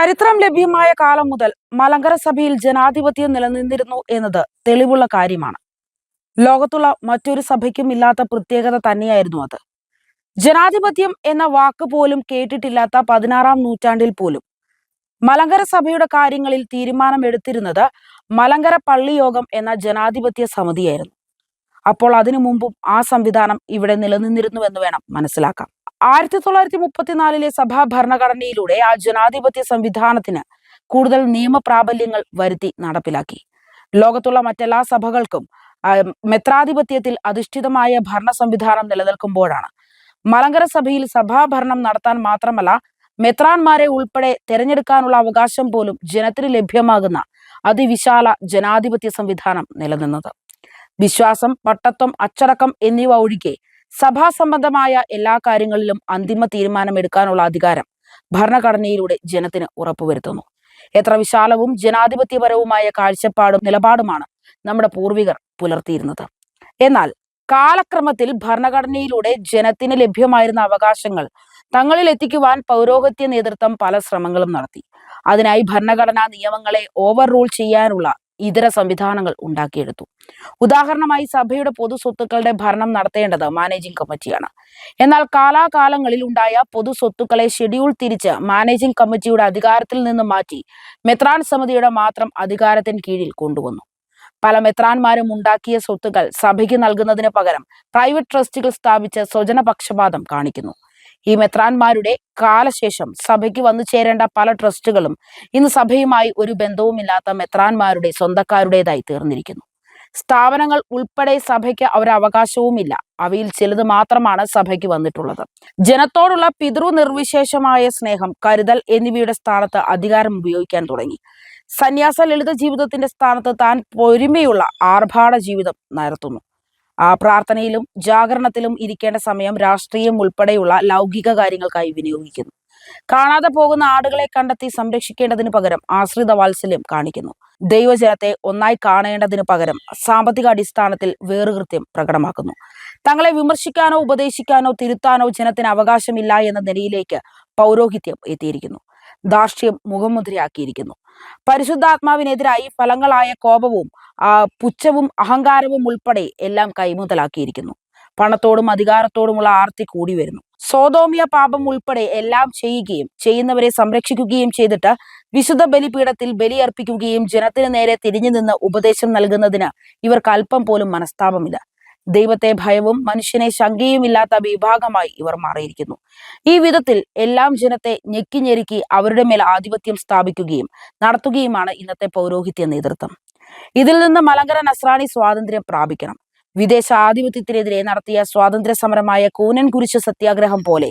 ചരിത്രം ലഭ്യമായ കാലം മുതൽ മലങ്കര സഭയിൽ ജനാധിപത്യം നിലനിന്നിരുന്നു എന്നത് തെളിവുള്ള കാര്യമാണ്. ലോകത്തുള്ള മറ്റൊരു സഭയ്ക്കും ഇല്ലാത്ത പ്രത്യേകത തന്നെയായിരുന്നു അത്. ജനാധിപത്യം എന്ന വാക്ക് പോലും കേട്ടിട്ടില്ലാത്ത പതിനാറാം നൂറ്റാണ്ടിൽ പോലും മലങ്കര സഭയുടെ കാര്യങ്ങളിൽ തീരുമാനമെടുത്തിരുന്നത് മലങ്കര പള്ളിയോഗം എന്ന ജനാധിപത്യ സമിതിയായിരുന്നു. അപ്പോൾ അതിനു മുമ്പും ആ സംവിധാനം ഇവിടെ നിലനിന്നിരുന്നു എന്ന് വേണം മനസ്സിലാക്കാം. ആയിരത്തി തൊള്ളായിരത്തി മുപ്പത്തിനാലിലെ സഭാ ഭരണഘടനയിലൂടെ ആ ജനാധിപത്യ സംവിധാനത്തിന് കൂടുതൽ നിയമപ്രാബല്യങ്ങൾ വരുത്തി നടപ്പിലാക്കി. ലോകത്തുള്ള മറ്റെല്ലാ സഭകൾക്കും മെത്രാധിപത്യത്തിൽ അധിഷ്ഠിതമായ ഭരണ സംവിധാനം നിലനിൽക്കുമ്പോഴാണ്. മലങ്കര സഭയിൽ സഭാഭരണം നടത്താൻ മാത്രമല്ല മെത്രാന്മാരെ ഉൾപ്പെടെ തിരഞ്ഞെടുക്കാനുള്ള അവകാശം പോലും ജനത്തിന് ലഭ്യമാകുന്ന അതിവിശാല ജനാധിപത്യ സംവിധാനം നിലനിന്നത്. വിശ്വാസം പട്ടത്വം അച്ചടക്കം എന്നിവ ഒഴികെ സഭാ സംബന്ധമായ എല്ലാ കാര്യങ്ങളിലും അന്തിമ തീരുമാനമെടുക്കാനുള്ള അധികാരം ഭരണഘടനയിലൂടെ ജനത്തിന് ഉറപ്പുവരുത്തുന്നു. എത്ര വിശാലവും ജനാധിപത്യപരവുമായ കാഴ്ചപ്പാടും നിലപാടുമാണ് നമ്മുടെ പൂർവികർ പുലർത്തിയിരുന്നത്. എന്നാൽ കാലക്രമത്തിൽ ഭരണഘടനയിലൂടെ ജനത്തിന് ലഭ്യമായിരുന്ന അവകാശങ്ങൾ തങ്ങളിൽ എത്തിക്കുവാൻ പൗരോഹിത്യ നേതൃത്വം പല ശ്രമങ്ങളും നടത്തി. അതിനായി ഭരണഘടനാ നിയമങ്ങളെ ഓവർ റൂൾ ചെയ്യാനുള്ള ഇതര സംവിധാനങ്ങൾ ഉണ്ടാക്കിയെടുത്തു. ഉദാഹരണമായി സഭയുടെ പൊതു സ്വത്തുക്കളുടെ ഭരണം നടത്തേണ്ടത് മാനേജിംഗ് കമ്മിറ്റിയാണ് എന്നാൽ കാലാകാലങ്ങളിൽ ഉണ്ടായ പൊതു സ്വത്തുക്കളെ ഷെഡ്യൂൾ തിരിച്ച് മാനേജിംഗ് കമ്മിറ്റിയുടെ അധികാരത്തിൽ നിന്ന് മാറ്റി മെത്രാൻ സമിതിയുടെ മാത്രം അധികാരത്തിന് കീഴിൽ കൊണ്ടുവന്നു. പല മെത്രാന്മാരും ഉണ്ടാക്കിയ സ്വത്തുക്കൾ സഭയ്ക്ക് നൽകുന്നതിന് പകരം പ്രൈവറ്റ് ട്രസ്റ്റുകൾ സ്ഥാപിച്ച് സ്വജനപക്ഷപാതം കാണിക്കുന്നു. ഈ മെത്രാന്മാരുടെ കാലശേഷം സഭയ്ക്ക് വന്നു ചേരേണ്ട പല ട്രസ്റ്റുകളും ഇന്ന് സഭയുമായി ഒരു ബന്ധവുമില്ലാത്ത മെത്രാന്മാരുടെ സ്വന്തക്കാരുടേതായി തീർന്നിരിക്കുന്നു. സ്ഥാപനങ്ങൾ ഉൾപ്പെടെ സഭയ്ക്ക് ഒരവകാശവുമില്ല അവയിൽ ചിലത് മാത്രമാണ് സഭയ്ക്ക് വന്നിട്ടുള്ളത്. ജനത്തോടുള്ള പിതൃ നിർവിശേഷമായ സ്നേഹം കരുതൽ എന്നിവയുടെ സ്ഥാനത്ത് അധികാരം ഉപയോഗിക്കാൻ തുടങ്ങി. സന്യാസ ലളിത ജീവിതത്തിന്റെ സ്ഥാനത്ത് താൻ പൊരുമയുള്ള ആർഭാട ജീവിതം നടത്തുന്നു. പ്രാർത്ഥനയിലും ജാഗരണത്തിലും ഇരിക്കേണ്ട സമയം രാഷ്ട്രീയം ഉൾപ്പെടെയുള്ള ലൗകിക കാര്യങ്ങൾക്കായി വിനിയോഗിക്കുന്നു. കാണാതെ പോകുന്ന ആടുകളെ കണ്ടെത്തി സംരക്ഷിക്കേണ്ടതിന് പകരം ആശ്രിത വാത്സല്യം കാണിക്കുന്നു. ദൈവജനത്തെ ഒന്നായി കാണേണ്ടതിന് പകരം സാമ്പത്തിക അടിസ്ഥാനത്തിൽ വേറുകൃത്യം പ്രകടമാക്കുന്നു. തങ്ങളെ വിമർശിക്കാനോ ഉപദേശിക്കാനോ തിരുത്താനോ ജനത്തിന് അവകാശമില്ല എന്ന നിലയിലേക്ക് പൗരോഹിത്യം എത്തിയിരിക്കുന്നു. ധാർഷ്ട്യം മുഖമുദ്രയാക്കിയിരിക്കുന്നു. പരിശുദ്ധാത്മാവിനെതിരായി ഫലങ്ങളായ കോപവും പുച്ഛവും അഹങ്കാരവും ഉൾപ്പെടെ എല്ലാം കൈമുതലാക്കിയിരിക്കുന്നു. പണത്തോടും അധികാരത്തോടുമുള്ള ആർത്തി കൂടി വരുന്നു. സോതോമിയ പാപം ഉൾപ്പെടെ എല്ലാം ചെയ്യുകയും ചെയ്യുന്നവരെ സംരക്ഷിക്കുകയും ചെയ്തിട്ട് വിശുദ്ധ ബലിപീഠത്തിൽ ബലിയർപ്പിക്കുകയും ജനത്തിന് നേരെ തിരിഞ്ഞു നിന്ന് ഉപദേശം നൽകുന്നതിന് ഇവർക്ക് അല്പം പോലും മനസ്താപമില്ല. ദൈവത്തെ ഭയവും മനുഷ്യനെ ശങ്കയും ഇല്ലാത്ത വിഭാഗമായി ഇവർ മാറിയിരിക്കുന്നു. ഈ വിധത്തിൽ എല്ലാം ജനത്തെ ഞെക്കി ഞെരുക്കി അവരുടെ മേൽ ആധിപത്യം സ്ഥാപിക്കുകയും നടത്തുകയുമാണ് ഇന്നത്തെ പൗരോഹിത്യ നേതൃത്വം. ഇതിൽ നിന്ന് മലങ്കര നസ്രാണി സ്വാതന്ത്ര്യം പ്രാപിക്കണം. വിദേശ ആധിപത്യത്തിനെതിരെ നടത്തിയ സ്വാതന്ത്ര്യ സമരമായ കൂനൻ കുരിശ് സത്യാഗ്രഹം പോലെ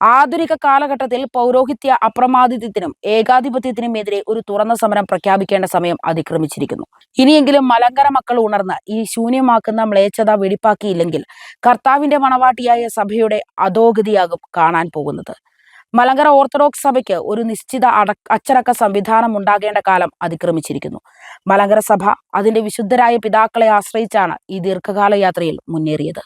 ആധുനിക കാലഘട്ടത്തിൽ പൗരോഹിത്യ അപ്രമാദിത്വത്തിനും ഏകാധിപത്യത്തിനും എതിരെ ഒരു തുറന്ന സമരം പ്രഖ്യാപിക്കേണ്ട സമയം അതിക്രമിച്ചിരിക്കുന്നു. ഇനിയെങ്കിലും മലങ്കര മക്കൾ ഉണർന്ന് ഈ ശൂന്യമാക്കുന്ന മ്ലേച്ഛത വെടിപ്പാക്കിയില്ലെങ്കിൽ കർത്താവിന്റെ മണവാട്ടിയായ സഭയുടെ അധോഗതിയാകും കാണാൻ പോകുന്നത്. മലങ്കര ഓർത്തഡോക്സ് സഭയ്ക്ക് ഒരു നിശ്ചിത അട അച്ചടക്ക സംവിധാനം ഉണ്ടാകേണ്ട കാലം അതിക്രമിച്ചിരിക്കുന്നു. മലങ്കര സഭ അതിന്റെ വിശുദ്ധരായ പിതാക്കളെ ആശ്രയിച്ചാണ് ഈ ദീർഘകാല യാത്രയിൽ മുന്നേറിയത്.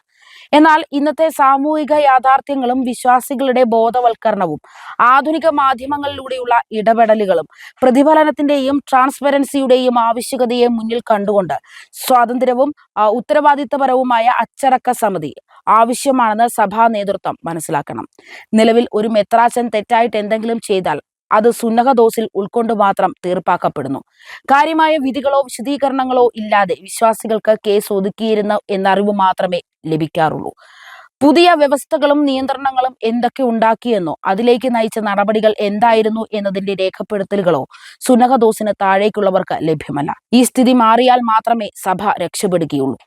എന്നാൽ ഇന്നത്തെ സാമൂഹിക യാഥാർത്ഥ്യങ്ങളും വിശ്വാസികളുടെ ബോധവൽക്കരണവും ആധുനിക മാധ്യമങ്ങളിലൂടെയുള്ള ഇടപെടലുകളും പ്രതിഫലനത്തിന്റെയും ട്രാൻസ്പെറൻസിയുടെയും ആവശ്യകതയെ മുന്നിൽ കണ്ടുകൊണ്ട് സ്വാതന്ത്ര്യവും ഉത്തരവാദിത്തപരവുമായ അച്ചടക്ക സമിതി ആവശ്യമാണെന്ന് സഭാ നേതൃത്വം മനസ്സിലാക്കണം. നിലവിൽ ഒരു മെത്രാച്ചൻ തെറ്റായിട്ട് എന്തെങ്കിലും ചെയ്താൽ അത് സുന്നഹ ദോസിൽ ഉൾക്കൊണ്ട് മാത്രം തീർപ്പാക്കപ്പെടുന്നു. കാര്യമായ വിധികളോ വിശദീകരണങ്ങളോ ഇല്ലാതെ വിശ്വാസികൾക്ക് കേസ് ഒതുക്കിയിരുന്നു എന്നറിവ് മാത്രമേ ലഭിക്കാറുള്ളൂ. പുതിയ വ്യവസ്ഥകളും നിയന്ത്രണങ്ങളും എന്തൊക്കെ ഉണ്ടാക്കിയെന്നോ അതിലേക്ക് നയിച്ച നടപടികൾ എന്തായിരുന്നു എന്നതിന്റെ രേഖപ്പെടുത്തലുകളോ സുനഹദോസിന് താഴേക്കുള്ളവർക്ക് ലഭ്യമല്ല. ഈ സ്ഥിതി മാറിയാൽ മാത്രമേ സഭ രക്ഷപ്പെടുകയുള്ളൂ.